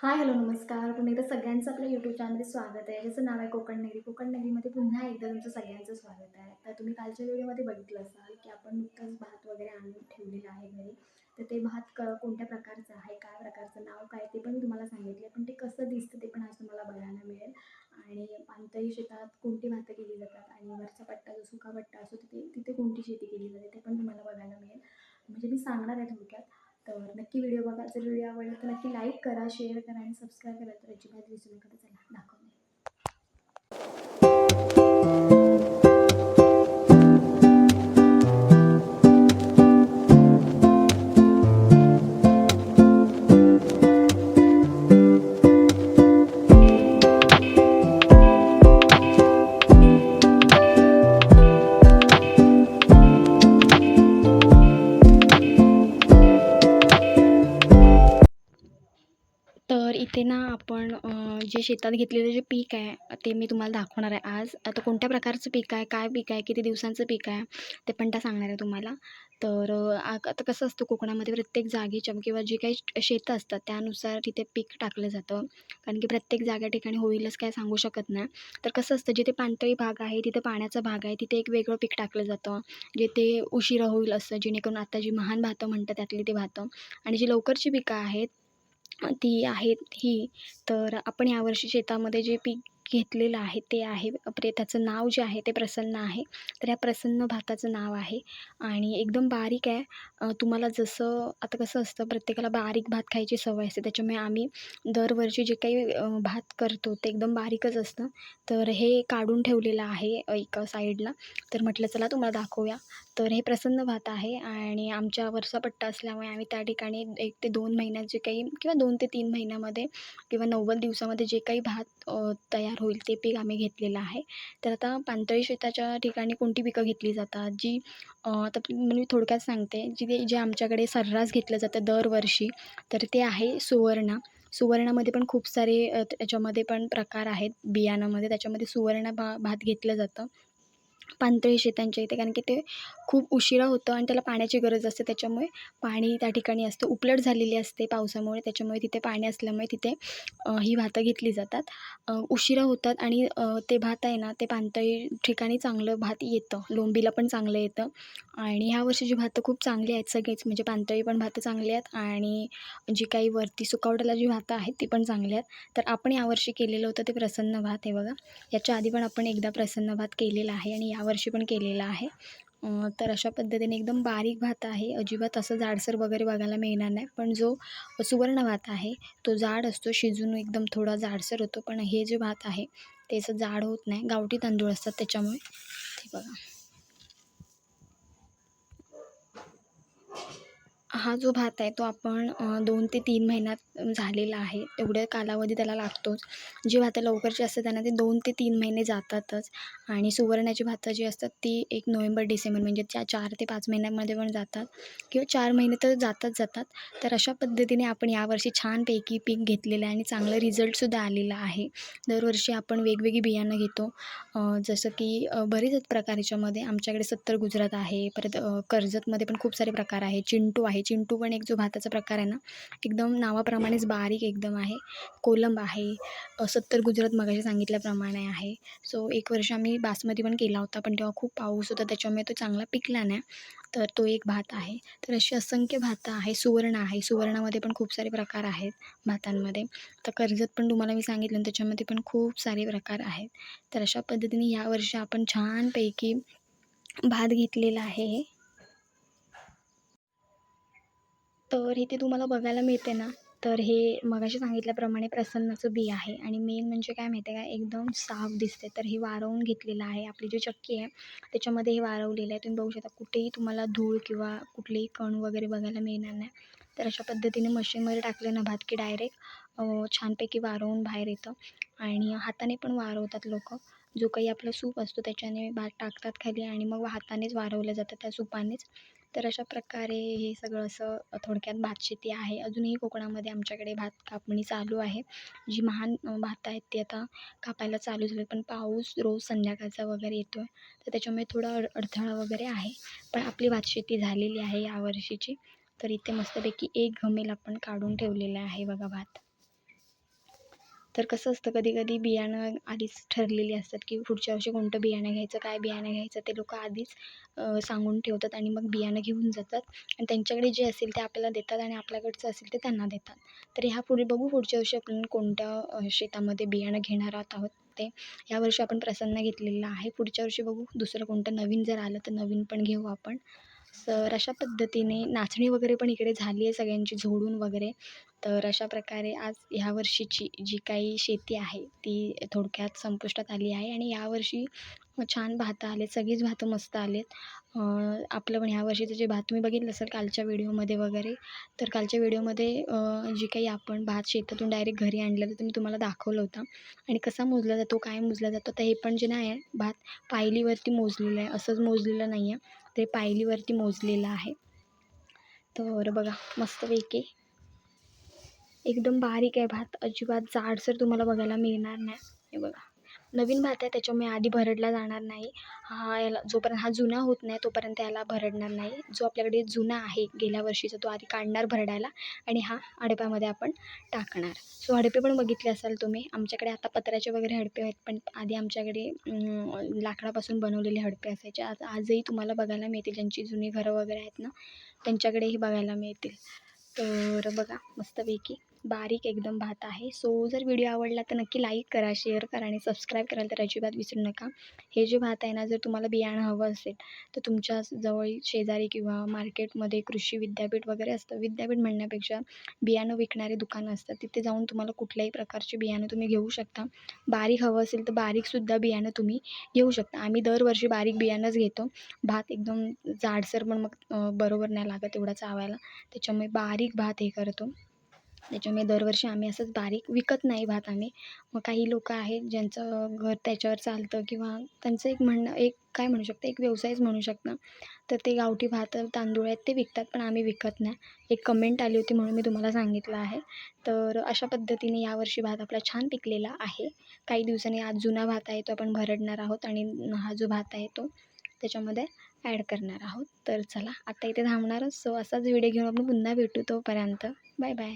Hi hello नमस्कार. पुन्हा एकदा सगळ्यांचं आपल्या यूट्यूब चॅनलमध्ये स्वागत आहे. ज्याचं नाव आहे कोकण नगरी. कोकण नगरीमध्ये पुन्हा एकदा तुमचं सगळ्यांचं स्वागत आहे. तर तुम्ही कालच्या व्हिडिओमध्ये बघितलं असाल की आपण नुकतंच भात वगैरे आणून ठेवलेलं आहे घरी. तर ते भात क कोणत्या प्रकारचं आहे? काय प्रकारचं नाव काय ते पण मी तुम्हाला सांगितले पण ते कसं दिसतं ते पण आज तुम्हाला बघायला मिळेल. आणि आमच्याही शेतात कोणती भातं केली जातात? आणि वरचा पट्टा जो सुका पट्टा असतो तिथे तिथे कोणती शेती केली जाते ते पण तुम्हाला बघायला मिळेल. म्हणजे मी सांगणार आहे थोडक्यात तर नक्की व्हिडिओ बघा. जर व्हिडिओ आवडला तर नक्की लाईक करा शेअर करा आणि सबस्क्राईब करा तर अजिबात विसरू नका. तर चला दाखवते इथे ना आपण जे शेतात घेतलेलं जे पीक आहे ते मी तुम्हाला दाखवणार आहे आज. आता कोणत्या प्रकारचं पीक आहे काय पीक आहे किती दिवसांचं पीक आहे ते पण त्या सांगणार आहे तुम्हाला. तर आता कसं असतं कोकणामध्ये प्रत्येक जागेच्या किंवा जे काही शेतं असतात त्यानुसार तिथे पीक टाकलं जातं. कारण की प्रत्येक जागा ठिकाणी होईलच काय सांगू शकत नाही. तर कसं असतं जिथे पाणतळी भाग आहे तिथे पाण्याचा भाग आहे तिथे एक वेगळं पीक टाकलं जातं. जिथे उशिरा होईल असं जेणेकरून आता जी महान भातं म्हणतात त्यातली ती भातं. आणि जी लवकरची पिकं आहेत ती आहेत ही. तर आपण यावर्षी शेतामध्ये जे पीक घेतलेलं आहे ते आहे. त्याचं नाव जे आहे ते प्रसन्न आहे. तर या प्रसन्न भाताचं नाव आहे. आणि एकदम बारीक आहे. तुम्हाला जसं आता कसं असतं प्रत्येकाला बारीक भात खायची सवय असते. त्याच्यामुळे आम्ही दरवर्षी जे काही भात करतो ते एकदम बारीकच असतं. तर हे काढून ठेवलेलं आहे एका साईडला. तर म्हटलं चला तुम्हाला दाखवूया. तर हे प्रसन्न भात आहे. आणि आमच्या वर्षापट्टा असल्यामुळे आम्ही त्या ठिकाणी एक ते दोन महिन्यात जे काही किंवा दोन ते तीन महिन्यामध्ये किंवा नव्वद दिवसामध्ये जे काही भात तयार तयार होईल ते पीक आम्ही घेतलेलं आहे. तर आता पाणथळी शेताच्या ठिकाणी कोणती पिकं घेतली जातात? जी आता म्हणजे मी थोडक्यात सांगते. जी ते जे आमच्याकडे सर्रास घेतलं जातं दरवर्षी तर ते आहे सुवर्ण. सुवर्णामध्ये पण खूप सारे त्याच्यामध्ये पण प्रकार आहेत. बियाणामध्ये त्याच्यामध्ये सुवर्ण भा भात घेतलं जातं. पाणथळी शेतांच्या इथे कारण की ते खूप उशिरा होतं आणि त्याला पाण्याची गरज असते. त्याच्यामुळे पाणी त्या ठिकाणी असतं. उपलट झालेली असते पावसामुळे. त्याच्यामुळे तिथे पाणी असल्यामुळे तिथे ही भातं घेतली जातात. उशिरा होतात आणि ते भात आहे ना ते पाणतळी ठिकाणी चांगलं भात येतं. लोंबीला पण चांगलं येतं. आणि ह्या वर्षीची भातं खूप चांगली आहेत सगळीच म्हणजे पाणथळी पण भातं चांगली आहेत आणि जी काही वरती सुकावट्याला जी भातं आहेत ती पण चांगली आहेत. तर आपण यावर्षी केलेलं होतं ते प्रसन्न भात आहे बघा. याच्या आधी पण आपण एकदा प्रसन्न भात केलेला आहे आणि यावर्षी पण केलेला आहे. तर अशा पद्धतीने एकदम बारीक भात आहे. अजिबात असं जाडसर वगैरे बघायला मिळणार नाही. पण जो सुवर्ण भात आहे तो जाड असतो शिजून एकदम थोडा जाडसर होतो. पण हे जे भात आहे ते असं जाड होत नाही. गावठी तांदूळ असतात त्याच्यामुळे. ते बघा. हा जो भात आहे तो आपण दोन ते तीन महिन्यात झालेला आहे. एवढ्या कालावधी त्याला लागतोच. जी भातं लवकरची असतात त्यांना ते दोन ते तीन महिने जातातच. आणि सुवर्णाची भातं जी असतात ती एक नोव्हेंबर डिसेंबर म्हणजे त्या चार ते पाच महिन्यामध्ये पण जातात. किंवा चार महिने तर जातात जातात. तर अशा पद्धतीने आपण यावर्षी छानपैकी पीक घेतलेलं आहे आणि चांगलं रिझल्टसुद्धा आलेला आहे. दरवर्षी आपण वेगवेगळी बियाणं घेतो. जसं की बरेच प्रकारच्यामध्ये प्रकार याच्यामध्ये. आमच्याकडे सत्तर गुजरात आहे. परत कर्जतमध्ये पण खूप सारे प्रकार आहे चिंटू आहे चिंटू पण एक जो भाताचा प्रकार आहे ना एकदम नावाप्रमाणेच बारीक एकदम आहे. कोलंब आहे. सत्तर गुजरात मगाशी सांगितल्याप्रमाणे आहे. सो एक वर्ष आम्ही बासमती पण केला होता पण तेव्हा खूप पाऊस होता त्याच्यामुळे तो चांगला पिकला नाही. तर तो एक भात आहे. तर अशी असंख्य भातं आहे सुवर्ण आहे. सुवर्णामध्ये पण खूप सारे प्रकार आहेत भातांमध्ये. तर कर्जत पण तुम्हाला मी सांगितलं त्याच्यामध्ये पण खूप सारे प्रकार आहेत. तर अशा पद्धतीने यावर्षी आपण छानपैकी भात घेतलेला आहे तर इथे तुम्हाला बघायला मिळते ना. तर हे मगाशी सांगितल्याप्रमाणे प्रसन्नाचं बी आहे. आणि मेन म्हणजे काय माहिती आहे का? एकदम साफ दिसते. तर हे वारवून घेतलेलं आहे. आपली जी चक्की आहे त्याच्यामध्ये हे वारवलेलं आहे. तुम्ही बघू शकता कुठेही तुम्हाला धूळ किंवा कुठलेही कण वगैरे बघायला मिळणार नाही. तर अशा पद्धतीने मशीनमध्ये टाकलं ना भात की डायरेक्ट छानपैकी वारवून बाहेर येतं. आणि हाताने पण वारवतात लोक. जो काही आपला सूप असतो त्याच्याने भात टाकतात खाली आणि मग हातानेच वारवलं जातं त्या सूपानेच. तर अशा प्रकारे हे सगळं असं थोडक्यात भातशेती आहे. अजूनही कोकणामध्ये आमच्याकडे भात कापणी चालू आहे. जी महान भात आहेत ती आता कापायला चालू झाली पण पाऊस रोज संध्याकाळचा वगैरे येतो आहे तर त्याच्यामुळे थोडा अड अडथळा वगैरे आहे. पण आपली भातशेती झालेली आहे यावर्षीची तर इथे मस्तपैकी एक घमेल आपण काढून ठेवलेलं आहे बघा भात. तर कसं असतं कधी कधी बियाणं आधीच ठरलेली असतात की पुढच्या वर्षी कोणतं बियाणं घ्यायचं काय बियाणं घ्यायचं ते लोकं आधीच सांगून ठेवतात आणि मग बियाणं घेऊन जातात. आणि त्यांच्याकडे जे असेल ते आपल्याला देतात आणि आपल्याकडचं असेल ते त्यांना देतात. तर ह्यापुढे बघू पुढच्या वर्षी आपण कोणत्या शेतामध्ये बियाणं घेणार आहोत ते. यावर्षी आपण प्रसन्न घेतलेलं आहे. पुढच्या वर्षी बघू दुसरं कोणतं नवीन जर आलं तर नवीन पण घेऊ आपण. सर अशा पद्धतीने नाचणी वगैरे पण इकडे झाली आहे सगळ्यांची झोडून वगैरे. तर अशा प्रकारे आज ह्या वर्षीची जी काही शेती आहे ती थोडक्यात संपुष्टात आली आहे आणि यावर्षी छान भातं आलेत सगळीच भातं मस्त आलेत. आपलं पण ह्या वर्षीचं जे भात तुम्ही बघितलं असेल कालच्या व्हिडिओमध्ये वगैरे तर कालच्या व्हिडिओमध्ये जी काही आपण भात शेतातून डायरेक्ट घरी आणलेलं तर मी तुम्हाला दाखवलं होतं. आणि कसा मोजला जातो काय मोजला जातो तर हे पण जे नाही आहे भात पायलीवरती मोजलेलं आहे असंच मोजलेलं नाही आहे. ते पायलीवरती मोजलेलं आहे. तर बघा मस्तपैकी एकदम बारीक आहे भात. अजिबात जाडसर तुम्हाला बघायला मिळणार नाही. हे बघा. नवीन भात आहे त्याच्यामुळे आधी भरडला जाणार नाही. हा याला जोपर्यंत हा जुना होत नाही तोपर्यंत याला भरडणार नाही. जो आपल्याकडे जुना आहे गेल्या वर्षीचा तो आधी काढणार भरडायला आणि हा हडप्यामध्ये आपण टाकणार. सो हडपे पण बघितले असाल तुम्ही. आमच्याकडे आता पत्र्याचे वगैरे हडपे आहेत पण आधी आमच्याकडे लाकडापासून बनवलेले हडपे असायचे. आज आजही तुम्हाला बघायला मिळतील. ज्यांची जुनी घरं वगैरे आहेत ना त्यांच्याकडेही बघायला मिळतील. तर बघा मस्तपैकी बारीक एकदम भात आहे. सो जर व्हिडिओ आवडला तर नक्की लाईक करा शेअर करा आणि सबस्क्राईब करायला तर अजिबात विसरू नका. हे जे भात आहे ना जर तुम्हाला बियाणं हवं असेल तर तुमच्या जवळ शेजारी किंवा मार्केटमध्ये कृषी विद्यापीठ वगैरे असतं. विद्यापीठ म्हणण्यापेक्षा बियाणं विकणारे दुकानं असतात. तिथे जाऊन तुम्हाला कुठल्याही प्रकारचे बियाणं तुम्ही घेऊ शकता. बारीक हवं असेल तर बारीकसुद्धा बियाणं तुम्ही घेऊ शकता. आम्ही दरवर्षी बारीक बियाणंच घेतो. भात एकदम जाडसर पण मग बरोबर नाही लागत एवढा चावायला. त्याच्यामुळे बारीक भात हे करतो. त्याच्यामुळे दरवर्षी आम्ही असंच बारीक विकत नाही भात आम्ही. मग काही लोकं आहेत ज्यांचं घर त्याच्यावर चालतं किंवा त्यांचं एक म्हणणं एक काय म्हणू शकतं एक व्यवसायच म्हणू शकता. तर ते गावठी भात तांदूळ आहेत ते विकतात पण आम्ही विकत नाही. एक कमेंट आली होती म्हणून मी तुम्हाला सांगितलं आहे. तर अशा पद्धतीने यावर्षी भात आपला छान पिकलेला आहे. काही दिवसांनी आज जुना भात आहे तो आपण भरडणार आहोत आणि हा जो भात आहे तो त्याच्यामध्ये ॲड करणार आहोत. तर चला आता इथे थांबणारच. सो असाच व्हिडिओ घेऊन आपण पुन्हा भेटू तोपर्यंत. Bye bye